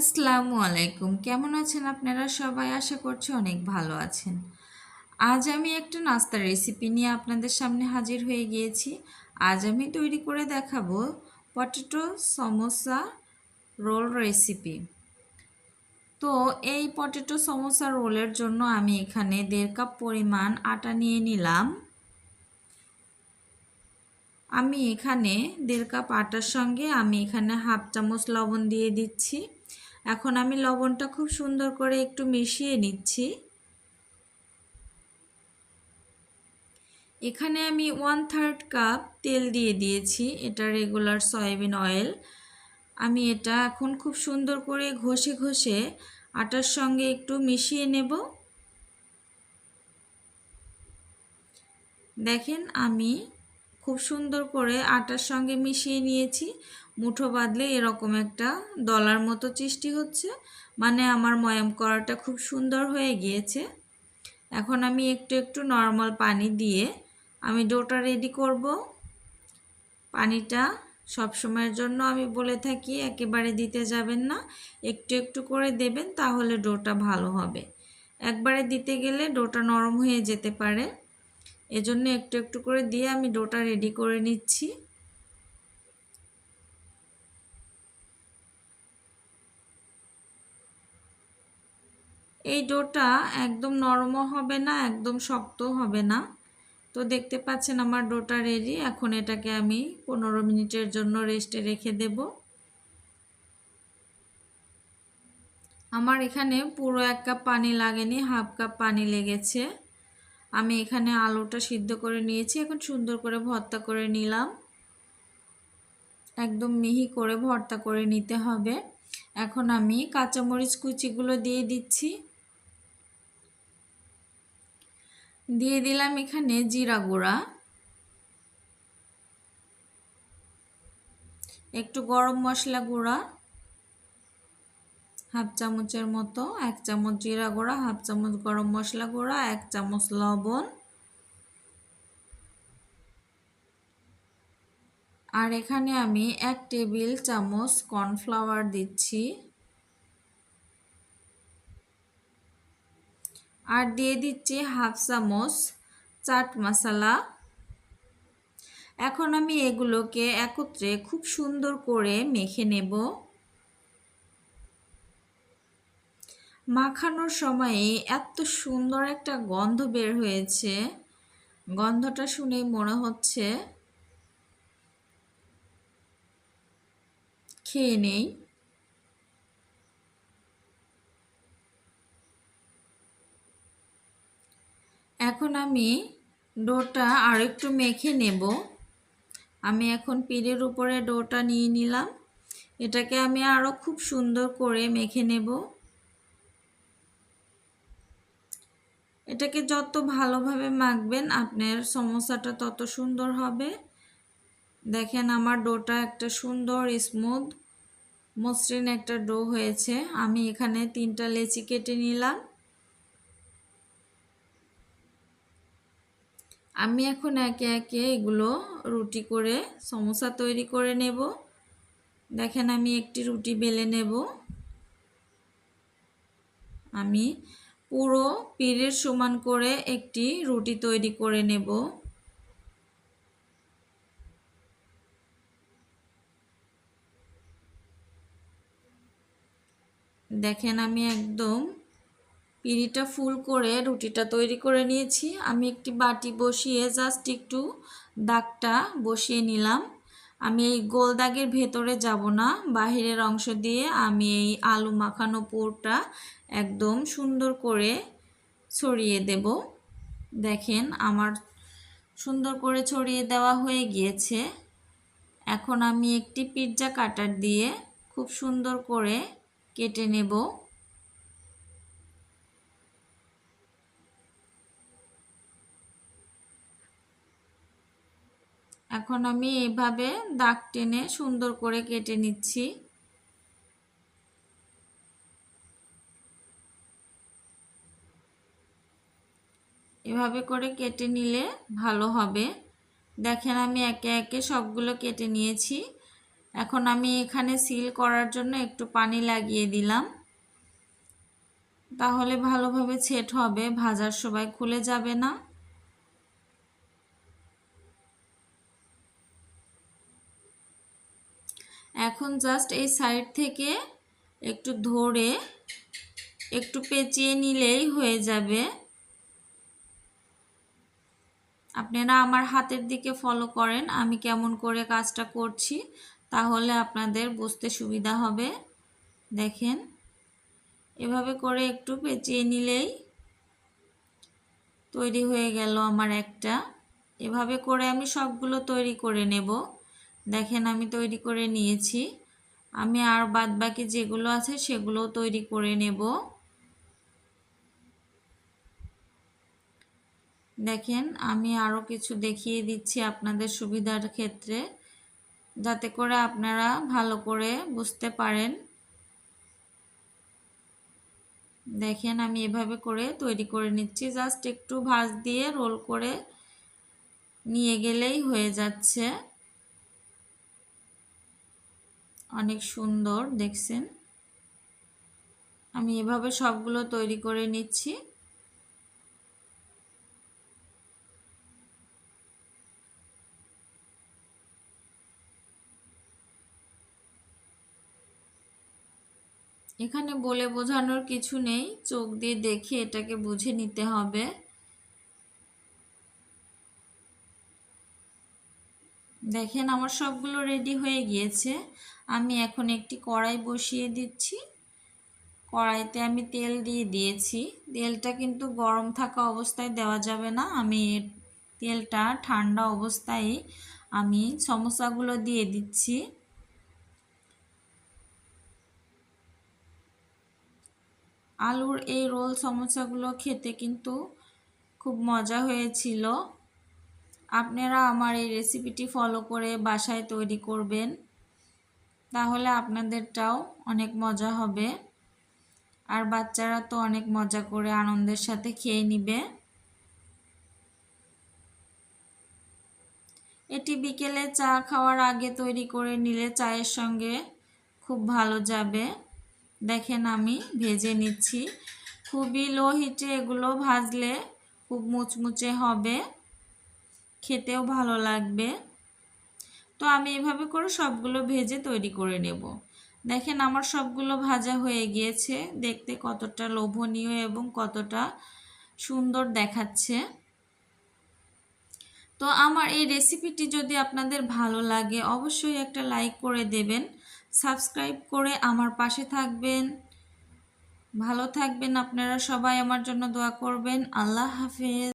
আসসালামু আলাইকুম। কেমন আছেন আপনারা সবাই? আশা করছি অনেক ভালো আছেন। আজ আমি একটা নাস্তার রেসিপি নিয়ে আপনাদের সামনে হাজির হয়ে গিয়েছি। আজ আমি তৈরি করে দেখাবো পটেটো সমোসা রোল রেসিপি তো এই পটেটো সমোসা রোলের জন্য আমি এখানে দেড় কাপ পরিমাণ আটা নিয়ে নিলাম। আমি এখানে দেড় কাপ আটার সঙ্গে আমি এখানে হাফ চামচ লবণ দিয়ে দিচ্ছি। এখন আমি লবণটা খুব সুন্দর করে একটু মিশিয়ে নিচ্ছি। এখানে আমি ওয়ান থার্ড কাপ তেল দিয়ে দিয়েছি, এটা রেগুলার সয়াবিন অয়েল আমি এটা এখন খুব সুন্দর করে ঘষে ঘষে আটার সঙ্গে একটু মিশিয়ে নেব। দেখেন আমি খুব সুন্দর করে আটার সঙ্গে মিশিয়ে নিয়েছি। মুঠো বাঁধলে এরকম একটা দলার মতো সৃষ্টি হচ্ছে। মানে আমার ময়াম করাটা খুব সুন্দর হয়ে গিয়েছে। এখন আমি একটু একটু নর্মাল পানি দিয়ে আমি ডোটা রেডি করব। পানিটা সব সময়ের জন্য আমি বলে থাকি, একেবারে দিতে যাবেন না। একটু একটু করে দেবেন, তাহলে ডোটা ভালো হবে। একবারে দিতে গেলে ডোটা নরম হয়ে যেতে পারে। এজন্য একটু একটু করে দিয়ে আমি ডোটা রেডি করে নিচ্ছি। এই ডোটা একদম নরমও হবে না, একদম শক্ত হবে না। তো দেখতে পাচ্ছেন আমার ডোটা রেডি এখন এটাকে আমি পনেরো মিনিটের জন্য রেস্টে রেখে দেব। আমার এখানে পুরো এক কাপ পানি লাগেনি, হাফ কাপ পানি লেগেছে। আমি এখানে আলুটা সিদ্ধ করে নিয়েছি, এখন সুন্দর করে ভর্তা করে নিলাম। একদম মিহি করে ভর্তা করে নিতে হবে। এখন আমি কাঁচামরিচ কুচিগুলো দিয়ে দিচ্ছি। দিয়ে দিলাম এখানে জিরা গুঁড়া। একটু গরম মশলা গুঁড়া, হাফ চামচের মতো, এক চামচ জিরা গুঁড়া, হাফ চামচ গরম মশলা গুঁড়া, এক চামচ লবণ। আর এখানে আমি এক টেবিল চামচ কর্নফ্লাওয়ার দিচ্ছি। আর দিয়ে দিচ্ছি হাফ চামচ চাট মশলা। এখন আমি এগুলোকে একত্রে খুব সুন্দর করে মেখে নেব। মাখানোর সময়ে এত সুন্দর একটা গন্ধ বের হয়েছে। গন্ধটা শুনেই মনে হচ্ছে খেয়ে নেই। এখন আমি ডোটা আর একটু মেখে নেব। আমি এখন পিড়ের উপরে ডোটা নিয়ে নিলাম। এটাকে আমি আরও খুব সুন্দর করে মেখে নেব। এটাকে যত ভালোভাবে মাখবেন আপনার সমস্যাটা তত সুন্দর হবে। দেখেন আমার ডোটা একটা সুন্দর স্মুথ মসৃণ একটা ডো হয়েছে। আমি এখানে তিনটা লেচি কেটে নিলাম। আমি এখন একে একে এগুলো রুটি করে সমোসা তৈরি করে নেব। দেখেন আমি একটি রুটি বেলে নেব। আমি পুরো পিড়ের সমান করে একটি রুটি তৈরি করে নেব। দেখেন আমি একদম পিঁড়িটা ফুল করে রুটিটা তৈরি করে নিয়েছি। আমি একটি বাটি বসিয়ে জাস্ট একটু দাগটা বসিয়ে নিলাম। আমি এই গোল দাগের ভেতরে যাব না, বাহিরের অংশ দিয়ে আমি এই আলু মাখানো পুরটা একদম সুন্দর করে ছড়িয়ে দেব। দেখেন আমার সুন্দর করে ছড়িয়ে দেওয়া হয়ে গিয়েছে। এখন আমি একটি পিৎজা কাটার দিয়ে খুব সুন্দর করে কেটে নেব। এখন আমি এভাবে দাগ টেনে সুন্দর করে কেটে নিচ্ছি। এভাবে করে কেটে নিলে ভালো হবে। দেখেন আমি একে একে সবগুলো কেটে নিয়েছি। এখন আমি এখানে সিল করার জন্য একটু পানি লাগিয়ে দিলাম। তাহলে ভালোভাবে ছেট হবে, ভাজার সবাই খুলে যাবে না। এখন জাস্ট এই সাইড থেকে একটু ধরে একটু পেঁচিয়ে নিলেই হয়ে যাবে। আপনারা আমার হাতের দিকে ফলো করেন, আমি কেমন করে কাজটা করছি, তাহলে আপনাদের বুঝতে সুবিধা হবে। দেখেন, এভাবে করে একটু পেঁচিয়ে নিলেই তৈরি হয়ে গেল আমার একটা। এভাবে করে আমি সবগুলো তৈরি করে নেব। দেখেন আমি তৈরি করে নিয়েছি। আমি আর বাদ বাকি যেগুলো আছে সেগুলো তৈরি করে নেব। দেখেন আমি আরও কিছু দেখিয়ে দিচ্ছি আপনাদের সুবিধার ক্ষেত্রে, যাতে করে আপনারা ভালো করে বুঝতে পারেন। দেখেন আমি এভাবে করে তৈরি করে নিচ্ছি। জাস্ট একটু ভাজ দিয়ে রোল করে নিয়ে গেলেই হয়ে যাচ্ছে। অনেক সুন্দর, দেখছেন? আমি এভাবে সবগুলো তৈরি করে নিচ্ছি। এখানে বলে বোঝানোর কিছু নেই, চোখ দিয়ে দেখে এটাকে বুঝে নিতে হবে। দেখেন, আমার সবগুলো রেডি হয়ে গিয়েছে। আমি এখন একটি কড়াই বসিয়ে দিচ্ছি। কড়াইতে আমি তেল দিয়ে দিয়েছি। তেলটা কিন্তু গরম থাকা অবস্থায় দেওয়া যাবে না। আমি তেলটা ঠান্ডা অবস্থায় আমি সমোসাগুলো দিয়ে দিচ্ছি। আলুর এই রোল সমস্যাগুলো খেতে কিন্তু খুব মজা হয়েছিল। আপনারা আমার এই রেসিপিটি ফলো করে বাসায় তৈরি করবেন। তাহলে আপনাদেরটাও অনেক মজা হবে। আর বাচ্চারা তো অনেক মজা করে আনন্দের সাথে খেয়ে নিবে। এটি বিকেলে চা খাওয়ার আগে তৈরি করে নিলে চায়ের সঙ্গে খুব ভালো যাবে। দেখেন আমি ভেজে নিচ্ছি। খুবই লো হিটে এগুলো ভাজলে খুব মুচমুচে হবে। খেতেও ভালো লাগবে। তো আমি এভাবে করে সবগুলো ভেজে তৈরি করে নেব। দেখেন আমার সবগুলো ভাজা হয়ে গিয়েছে। দেখতে কতটা লোভনীয় এবং কতটা সুন্দর দেখাচ্ছে। তো আমার এই রেসিপিটি যদি আপনাদের ভালো লাগে, অবশ্যই একটা লাইক করে দেবেন, সাবস্ক্রাইব করে আমার পাশে থাকবেন। ভালো থাকবেন আপনারা সবাই, আমার জন্য দোয়া করবেন। আল্লাহ হাফেজ।